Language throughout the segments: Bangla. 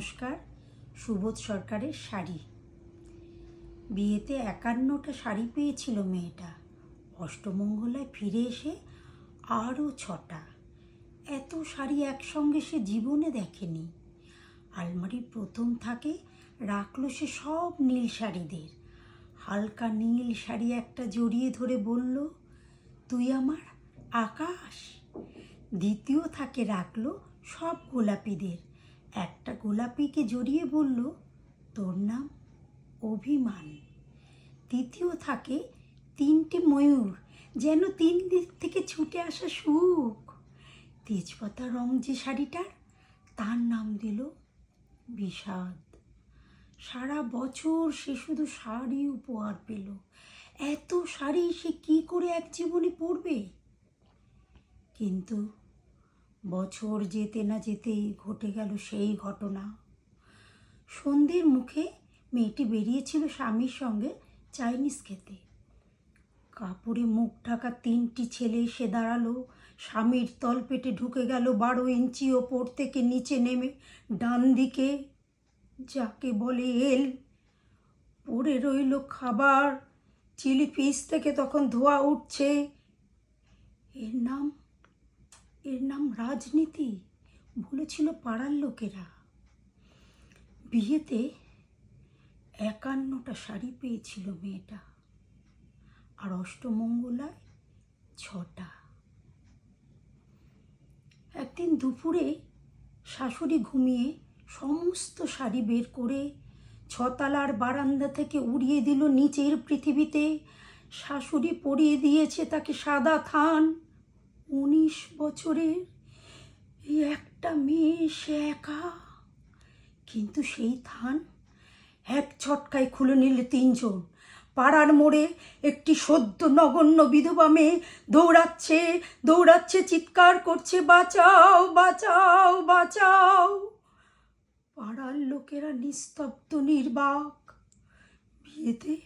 নমস্কার, সুবোধ সরকারের শাড়ি। বিয়েতে একান্নটা শাড়ি পেয়েছিল মেয়েটা। অষ্টমঙ্গলায় ফিরে এসে আরও ছটা। এত শাড়ি একসঙ্গে সে জীবনে দেখেনি। আলমারির প্রথম থাকে রাখল সে সব নীল শাড়িদের। হালকা নীল শাড়ি একটা জড়িয়ে ধরে বলল, তুই আমার আকাশ? দ্বিতীয় থাকে রাখল সব গোলাপিদের। একটা গোলাপিকে জড়িয়ে বলল, তোর নাম অভিমান। তৃতীয় থাকে, তিনটি ময়ূর যেন তিন দিক থেকে ছুটে আসা সুখ। তেজপাতা রং যে শাড়িটার, তার নাম দিল বিষাদ। সারা বছর সে শুধু শাড়ি উপহার পেল। এত শাড়ি সে কি করে এক জীবনে পরবে? কিন্তু বছর যেতে না যেতেই ঘটে গেল সেই ঘটনা। সন্ধ্যের মুখে মেয়েটি বেরিয়েছিল স্বামীর সঙ্গে চাইনিজ খেতে। কাপড়ে মুখ ঢাকা তিনটি ছেলে এসে দাঁড়াল। স্বামীর তলপেটে ঢুকে গেল বারো ইঞ্চি ওপর থেকে নিচে নেমে ডান দিকে, যাকে বলে এল। পড়ে রইল খাবার। চিলি ফিস থেকে তখন ধোয়া উঠছে। এর নাম এর নাম রাজনীতি বলেছিল পাড়ার লোকেরা। বিয়েতে একান্নটা শাড়ি পেয়েছিল মেয়েটা। আর অষ্টমঙ্গলায় ছটা। একদিন দুপুরে শাশুড়ি ঘুমিয়ে সমস্ত শাড়ি বের করে ছতালার বারান্দা থেকে উড়িয়ে দিল নিচের পৃথিবীতে। শাশুড়ি পরিয়ে দিয়েছে তাকে সাদা থান। বছরের একটা মেয়ে সে একা। কিন্তু সেই থান এক ছটকায় খুলে নিলে তিনজন। পাড়ার মোড়ে একটি সদ্য নগণ্য বিধবা মেয়ে দৌড়াচ্ছে দৌড়াচ্ছে, চিৎকার করছে, বাঁচাও বাঁচাও বাঁচাও। পাড়ার লোকেরা নিস্তব্ধ, নির্বাক। বিয়েতে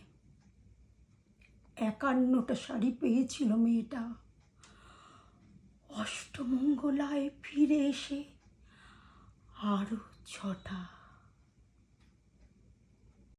একান্নটা শাড়ি পেয়েছিল মেয়েটা। অষ্টমঙ্গলায় ফিরে এসে আরও ছটা